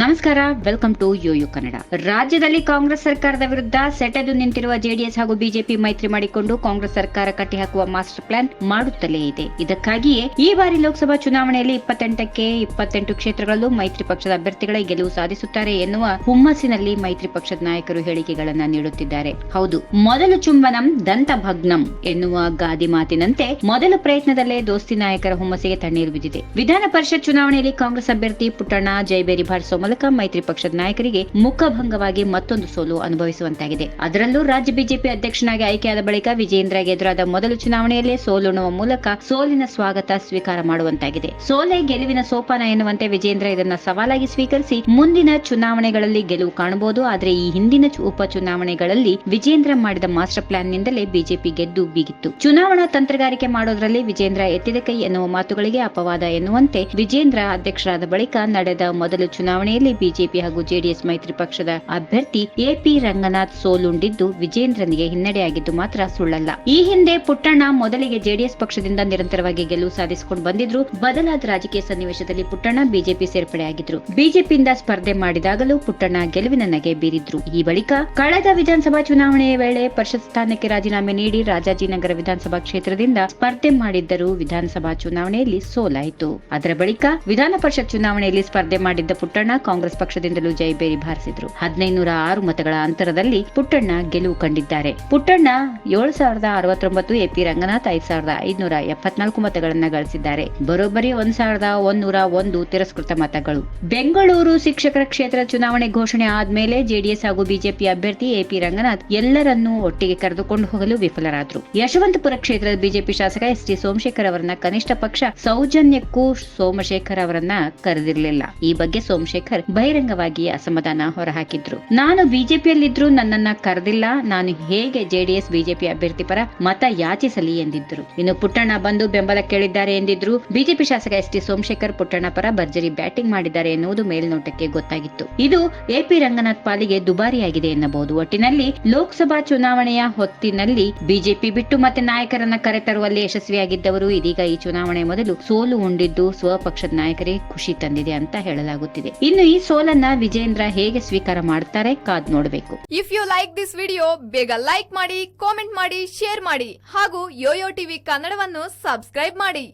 ನಮಸ್ಕಾರ welcome to you Kannada ರಾಜ್ಯದಲ್ಲಿ ಕಾಂಗ್ರೆಸ್ ಸರ್ಕಾರದ ವಿರುದ್ಧ ಸೆಟೆದು ನಿಂತಿರುವ ಜೆಡಿಎಸ್ ಹಾಗೂ ಬಿಜೆಪಿ ಮೈತ್ರಿ ಮಾಡಿಕೊಂಡು ಕಾಂಗ್ರೆಸ್ ಸರ್ಕಾರ ಕಟ್ಟಿಹಾಕುವ ಮಾಸ್ಟರ್ ಪ್ಲಾನ್ ಮಾಡುತ್ತಲೇ ಇದೆ. ಇದಕ್ಕಾಗಿಯೇ ಈ ಬಾರಿ ಲೋಕಸಭಾ ಚುನಾವಣೆಯಲ್ಲಿ ಇಪ್ಪತ್ತೆಂಟಕ್ಕೆ ಇಪ್ಪತ್ತೆಂಟು ಕ್ಷೇತ್ರಗಳಲ್ಲೂ ಮೈತ್ರಿ ಪಕ್ಷದ ಅಭ್ಯರ್ಥಿಗಳೇ ಗೆಲುವು ಸಾಧಿಸುತ್ತಾರೆ ಎನ್ನುವ ಹುಮ್ಮಸ್ಸಿನಲ್ಲಿ ಮೈತ್ರಿ ಪಕ್ಷದ ನಾಯಕರು ಹೇಳಿಕೆಗಳನ್ನ ನೀಡುತ್ತಿದ್ದಾರೆ. ಹೌದು, ಮೊದಲು ಚುಂಬನಂ, ದಂತ ಭಗ್ನಂ ಎನ್ನುವ ಗಾದಿ ಮಾತಿನಂತೆ ಮೊದಲ ಪ್ರಯತ್ನದಲ್ಲೇ ದೋಸ್ತಿ ನಾಯಕರ ಹುಮ್ಮಸ್ಸಿಗೆ ತಣ್ಣೀರು ಬಿದ್ದಿದೆ. ವಿಧಾನ ಪರಿಷತ್ ಚುನಾವಣೆಯಲ್ಲಿ ಕಾಂಗ್ರೆಸ್ ಅಭ್ಯರ್ಥಿ ಪುಟ್ಟಣ್ಣ ಜೈಬೇರಿ ಭಾರಿಸುವ ಮೂಲಕ ಮೈತ್ರಿ ಪಕ್ಷದ ನಾಯಕರಿಗೆ ಮುಖಭಂಗವಾಗಿ ಮತ್ತೊಂದು ಸೋಲು ಅನುಭವಿಸುವಂತಾಗಿದೆ. ಅದರಲ್ಲೂ ರಾಜ್ಯ ಬಿಜೆಪಿ ಅಧ್ಯಕ್ಷನಾಗಿ ಆಯ್ಕೆಯಾದ ಬಳಿಕ ವಿಜಯೇಂದ್ರಗೆ ಎದುರಾದ ಮೊದಲ ಚುನಾವಣೆಯಲ್ಲೇ ಸೋಲುಣುವ ಮೂಲಕ ಸೋಲಿನ ಸ್ವಾಗತ ಸ್ವೀಕಾರ ಮಾಡುವಂತಾಗಿದೆ. ಸೋಲೆ ಗೆಲುವಿನ ಸೋಪಾನ ಎನ್ನುವಂತೆ ವಿಜೇಂದ್ರ ಇದನ್ನ ಸವಾಲಾಗಿ ಸ್ವೀಕರಿಸಿ ಮುಂದಿನ ಚುನಾವಣೆಗಳಲ್ಲಿ ಗೆಲುವು ಕಾಣಬಹುದು. ಆದರೆ ಈ ಹಿಂದಿನ ಉಪಚುನಾವಣೆಗಳಲ್ಲಿ ಉಪ ಚುನಾವಣೆಗಳಲ್ಲಿ ವಿಜೇಂದ್ರ ಮಾಡಿದ ಮಾಸ್ಟರ್ ಪ್ಲಾನ್ ನಿಂದಲೇ ಬಿಜೆಪಿ ಗೆದ್ದು ಬೀಗಿತ್ತು. ಚುನಾವಣಾ ತಂತ್ರಗಾರಿಕೆ ಮಾಡೋದ್ರಲ್ಲಿ ವಿಜೇಂದ್ರ ಎತ್ತಿದ ಕೈ ಎನ್ನುವ ಮಾತುಗಳಿಗೆ ಅಪವಾದ ಎನ್ನುವಂತೆ ವಿಜೇಂದ್ರ ಅಧ್ಯಕ್ಷರಾದ ಬಳಿಕ ನಡೆದ ಮೊದಲ ಚುನಾವಣೆಯಲ್ಲಿ ಬಿಜೆಪಿ ಹಾಗೂ ಜೆಡಿಎಸ್ ಮೈತ್ರಿ ಪಕ್ಷದ ಅಭ್ಯರ್ಥಿ ಎಪಿ ರಂಗನಾಥ್ ಸೋಲುಂಡಿದ್ದು ವಿಜೇಂದ್ರನಿಗೆ ಹಿನ್ನಡೆಯಾಗಿದ್ದು ಮಾತ್ರ ಸುಳ್ಳಲ್ಲ. ಈ ಹಿಂದೆ ಪುಟ್ಟಣ್ಣ ಮೊದಲಿಗೆ ಜೆಡಿಎಸ್ ಪಕ್ಷದಿಂದ ನಿರಂತರವಾಗಿ ಗೆಲುವು ಸಾಧಿಸಿಕೊಂಡು ಬಂದಿದ್ರು. ಬದಲಾದ ರಾಜಕೀಯ ಸನ್ನಿವೇಶದಲ್ಲಿ ಪುಟ್ಟಣ್ಣ ಬಿಜೆಪಿ ಸೇರ್ಪಡೆಯಾಗಿದ್ರು. ಬಿಜೆಪಿಯಿಂದ ಸ್ಪರ್ಧೆ ಮಾಡಿದಾಗಲೂ ಪುಟ್ಟಣ್ಣ ಗೆಲುವಿನ ನಗೆ ಬೀರಿದ್ರು. ಈ ಬಳಿಕ ಕಳೆದ ವಿಧಾನಸಭಾ ಚುನಾವಣೆಯ ವೇಳೆ ಪರಿಷತ್ ಸ್ಥಾನಕ್ಕೆ ರಾಜೀನಾಮೆ ನೀಡಿ ರಾಜಾಜಿನಗರ ವಿಧಾನಸಭಾ ಕ್ಷೇತ್ರದಿಂದ ಸ್ಪರ್ಧೆ ಮಾಡಿದ್ದರೂ ವಿಧಾನಸಭಾ ಚುನಾವಣೆಯಲ್ಲಿ ಸೋಲಾಯಿತು. ಅದರ ಬಳಿಕ ವಿಧಾನ ಪರಿಷತ್ ಚುನಾವಣೆಯಲ್ಲಿ ಸ್ಪರ್ಧೆ ಮಾಡಿದ್ದ ಪುಟ್ಟಣ್ಣ ಕಾಂಗ್ರೆಸ್ ಪಕ್ಷದಿಂದಲೂ ಜೈಬೇರಿ ಬಾರಿಸಿದ್ರು. ಹದಿನೈನೂರ ಆರು ಮತಗಳ ಅಂತರದಲ್ಲಿ ಪುಟ್ಟಣ್ಣ ಗೆಲುವು ಕಂಡಿದ್ದಾರೆ. ಪುಟ್ಟಣ್ಣ ಏಳು ಸಾವಿರದ ಅರವತ್ತೊಂಬತ್ತು ಎಪಿ ರಂಗನಾಥ್, ಐದ್ ಸಾವಿರದ ಐದುನೂರ ಎಪ್ಪತ್ನಾಲ್ಕು ಮತಗಳನ್ನ ಗಳಿಸಿದ್ದಾರೆ. ಬರೋಬ್ಬರಿ ಒಂದ್ ಸಾವಿರದ ಒಂದೂರ ಒಂದು ತಿರಸ್ಕೃತ ಮತಗಳು. ಬೆಂಗಳೂರು ಶಿಕ್ಷಕರ ಕ್ಷೇತ್ರ ಚುನಾವಣೆ ಘೋಷಣೆ ಆದ್ಮೇಲೆ ಜೆಡಿಎಸ್ ಹಾಗೂ ಬಿಜೆಪಿ ಅಭ್ಯರ್ಥಿ ಎಪಿ ರಂಗನಾಥ್ ಎಲ್ಲರನ್ನೂ ಒಟ್ಟಿಗೆ ಕರೆದುಕೊಂಡು ಹೋಗಲು ವಿಫಲರಾದ್ರು. ಯಶವಂತಪುರ ಕ್ಷೇತ್ರದ ಬಿಜೆಪಿ ಶಾಸಕ ಎಸ್ ಟಿ ಸೋಮಶೇಖರ್ ಅವರನ್ನ ಕನಿಷ್ಠ ಪಕ್ಷ ಸೌಜನ್ಯಕ್ಕೂ ಸೋಮಶೇಖರ್ ಅವರನ್ನ ಕರೆದಿರಲಿಲ್ಲ. ಈ ಬಗ್ಗೆ ಸೋಮಶೇಖರ್ ಬಹಿರಂಗವಾಗಿ ಅಸಮಾಧಾನ ಹೊರಹಾಕಿದ್ರು. ನಾನು ಬಿಜೆಪಿಯಲ್ಲಿದ್ರು ನನ್ನನ್ನ ಕರೆದಿಲ್ಲ. ನಾನು ಹೇಗೆ ಜೆಡಿಎಸ್, ಬಿಜೆಪಿ ಅಭ್ಯರ್ಥಿ ಪರ ಮತ ಯಾಚಿಸಲಿ ಎಂದಿದ್ರು. ಇನ್ನು ಪುಟ್ಟಣ್ಣ ಬಂದು ಬೆಂಬಲ ಕೇಳಿದ್ದಾರೆ ಎಂದಿದ್ರು. ಬಿಜೆಪಿ ಶಾಸಕ ಎಸ್ ಟಿ ಸೋಮಶೇಖರ್ ಪುಟ್ಟಣ್ಣ ಪರ ಭರ್ಜರಿ ಬ್ಯಾಟಿಂಗ್ ಮಾಡಿದ್ದಾರೆ ಎನ್ನುವುದು ಮೇಲ್ನೋಟಕ್ಕೆ ಗೊತ್ತಾಗಿತ್ತು. ಇದು ಎಪಿ ರಂಗನಾಥ್ ಪಾಲಿಗೆ ದುಬಾರಿಯಾಗಿದೆ ಎನ್ನಬಹುದು. ಒಟ್ಟಿನಲ್ಲಿ ಲೋಕಸಭಾ ಚುನಾವಣೆಯ ಹೊತ್ತಿನಲ್ಲಿ ಬಿಜೆಪಿ ಬಿಟ್ಟು ಮತ್ತೆ ನಾಯಕರನ್ನ ಕರೆತರುವಲ್ಲಿ ಯಶಸ್ವಿಯಾಗಿದ್ದವರು ಇದೀಗ ಈ ಚುನಾವಣೆ ಮೊದಲು ಸೋಲು ಉಂಡಿದ್ದು ಸ್ವಪಕ್ಷದ ನಾಯಕರಿಗೆ ಖುಷಿ ತಂದಿದೆ ಅಂತ ಹೇಳಲಾಗುತ್ತಿದೆ. ಇನ್ನು ಈ ಸೋಲನ್ನ ವಿಜೇಂದ್ರ ಹೇಗೆ ಸ್ವೀಕಾರ ಮಾಡ್ತಾರೆ ಕಾದ್ ನೋಡಬೇಕು. If you like this video ಬೇಗ ಲೈಕ್ ಮಾಡಿ ಕಾಮೆಂಟ್ ಮಾಡಿ ಶೇರ್ ಮಾಡಿ ಹಾಗೂ ಯೋಯೋ ಟಿವಿ ಕನ್ನಡವನ್ನು ಸಬ್ಸ್ಕ್ರೈಬ್ ಮಾಡಿ.